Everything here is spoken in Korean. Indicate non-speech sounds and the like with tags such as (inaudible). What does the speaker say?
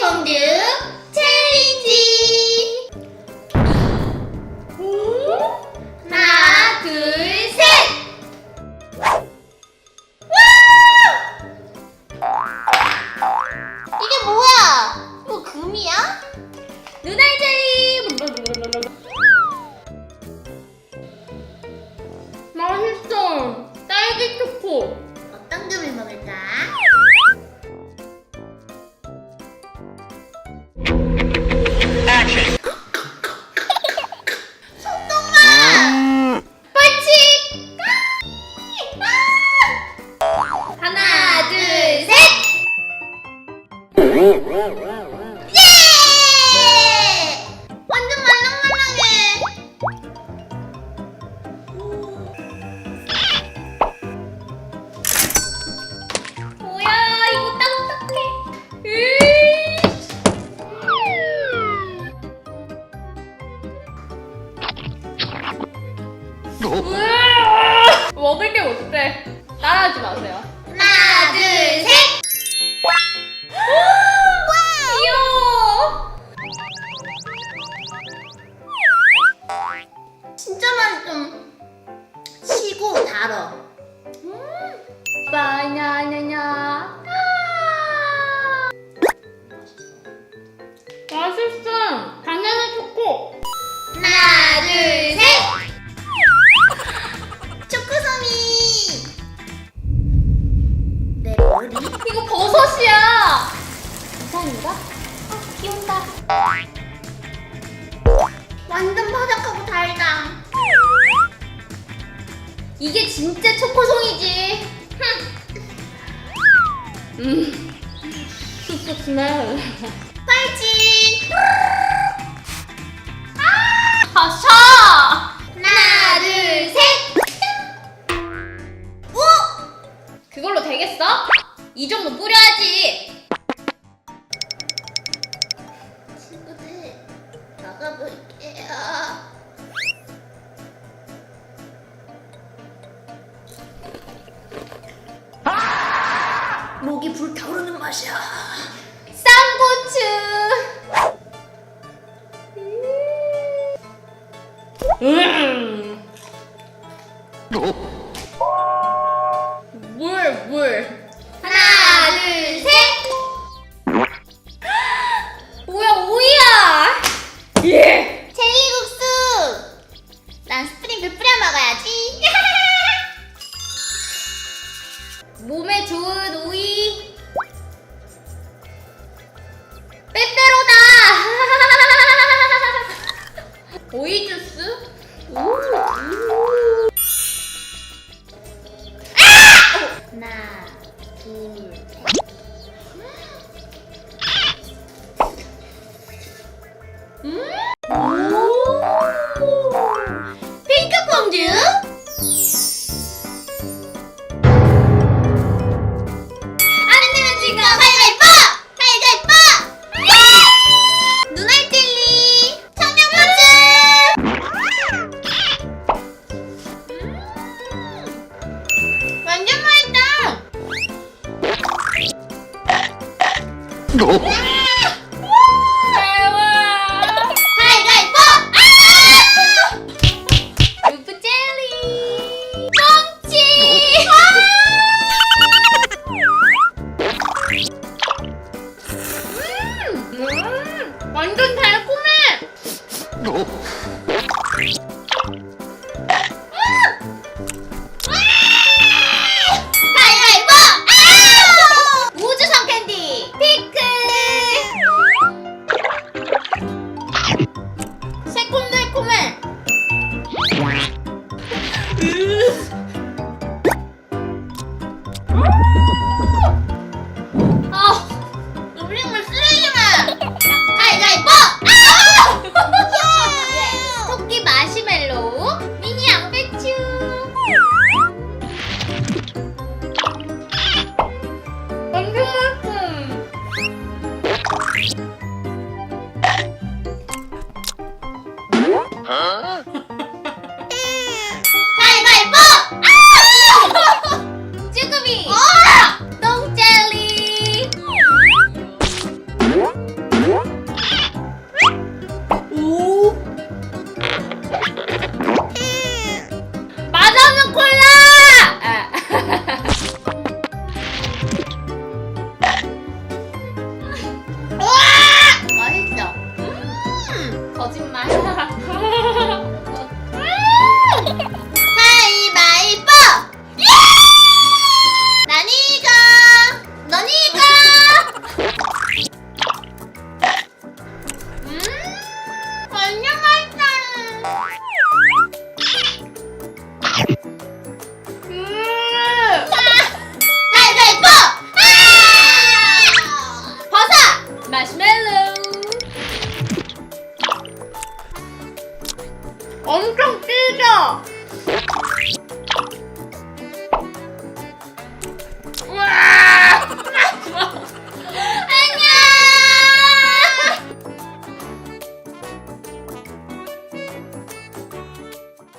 핑크 진짜 맛이 좀 시고 달어 음. 바나나나. 맛있어. 완전 바삭하고 달다 이게 진짜 초코송이지. 음. 쑥쑥 스멜. 벌칙 가샤. 하나 둘 셋 오! 그걸로 되겠어? 이 정도 뿌려야지. 친구들 나가볼게 맛이야. 쌍고추. 음. 물, 물. 하나, 둘, 셋. 뭐야, 오이야. 예. 젤리국수. 난 스프링글 뿌려 먹어야지. (laughs) 몸에 좋은 오이 주스. 하나, 둘, 셋. 음. 핑크 퐁듀. 대박. 가위바위보! 아! 루프 젤리. 뻥치! 음, 완전 달콤해. 마시멜로우, 미니 양배추. 완전 맛있어. 가